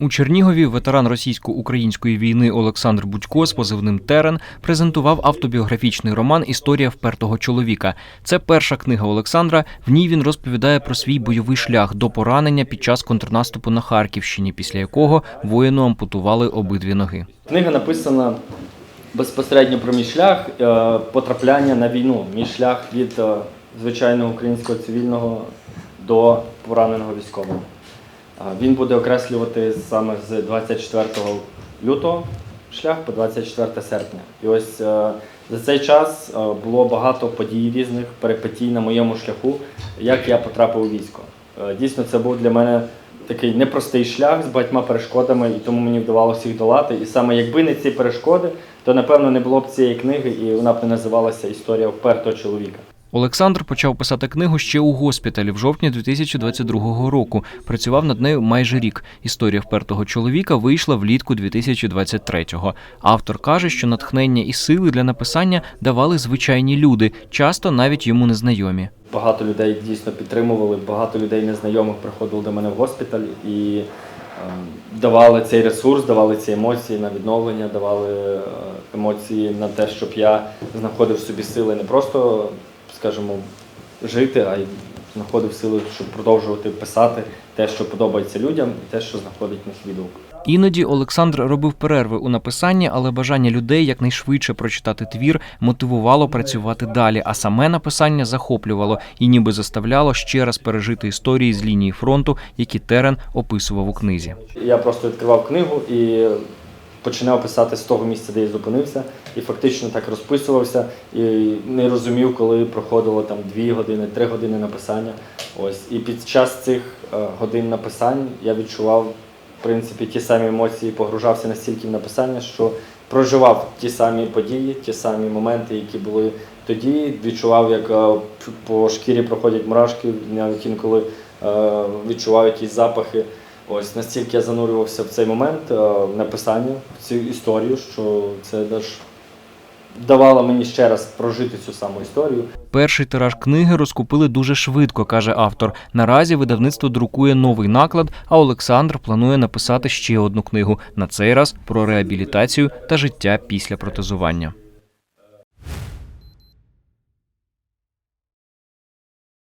У Чернігові ветеран російсько-української війни Олександр Будько з позивним Терен презентував автобіографічний роман Історія впертого чоловіка. Це перша книга Олександра. В ній він розповідає про свій бойовий шлях до поранення під час контрнаступу на Харківщині, після якого воїну ампутували обидві ноги. Книга написана безпосередньо про мій шлях е, потрапляння на війну, мій шлях від е, звичайного українського цивільного до пораненого військового. Він буде окреслювати саме з 24 лютого шлях по 24 серпня. І ось е, за цей час е, було багато подій різних, перипетій на моєму шляху, як я потрапив у військо. Е, Дійсно, це був для мене такий непростий шлях з багатьма перешкодами, і тому мені вдавалося їх долати. І саме якби не ці перешкоди, то напевно не було б цієї книги, і вона б не називалася Історія впертого чоловіка. Олександр почав писати книгу ще у госпіталі в жовтні 2022 року. Працював над нею майже рік. Історія впертого чоловіка вийшла влітку 2023-го. Автор каже, що натхнення і сили для написання давали звичайні люди, часто навіть йому незнайомі. Багато людей дійсно підтримували, багато людей незнайомих приходили до мене в госпіталь і ем, давали цей ресурс, давали ці емоції на відновлення, давали е, емоції на те, щоб я знаходив собі сили не просто, скажімо, жити, а й знаходив сили, щоб продовжувати писати те, що подобається людям, і те, що знаходить в них відгук. Іноді Олександр робив перерви у написанні, але бажання людей якнайшвидше прочитати твір мотивувало працювати далі, а саме написання захоплювало і ніби заставляло ще раз пережити історії з лінії фронту, які Терен описував у книзі. Я просто відкривав книгу і починав писати з того місця, де я зупинився, і фактично так розписувався і не розумів, коли проходило там дві години, три години написання. Ось і під час цих е, годин написань я відчував в принципі ті самі емоції, погружався настільки в написання, що проживав ті самі події, ті самі моменти, які були тоді. Відчував, як е, по шкірі проходять мурашки, навіть інколи е, відчував якісь запахи. Ось настільки я занурювався в цей момент е, написання, в цю історію, що це теж давало мені ще раз прожити цю саму історію. Перший тираж книги розкупили дуже швидко, каже автор. Наразі видавництво друкує новий наклад, а Олександр планує написати ще одну книгу на цей раз про реабілітацію та життя після протезування.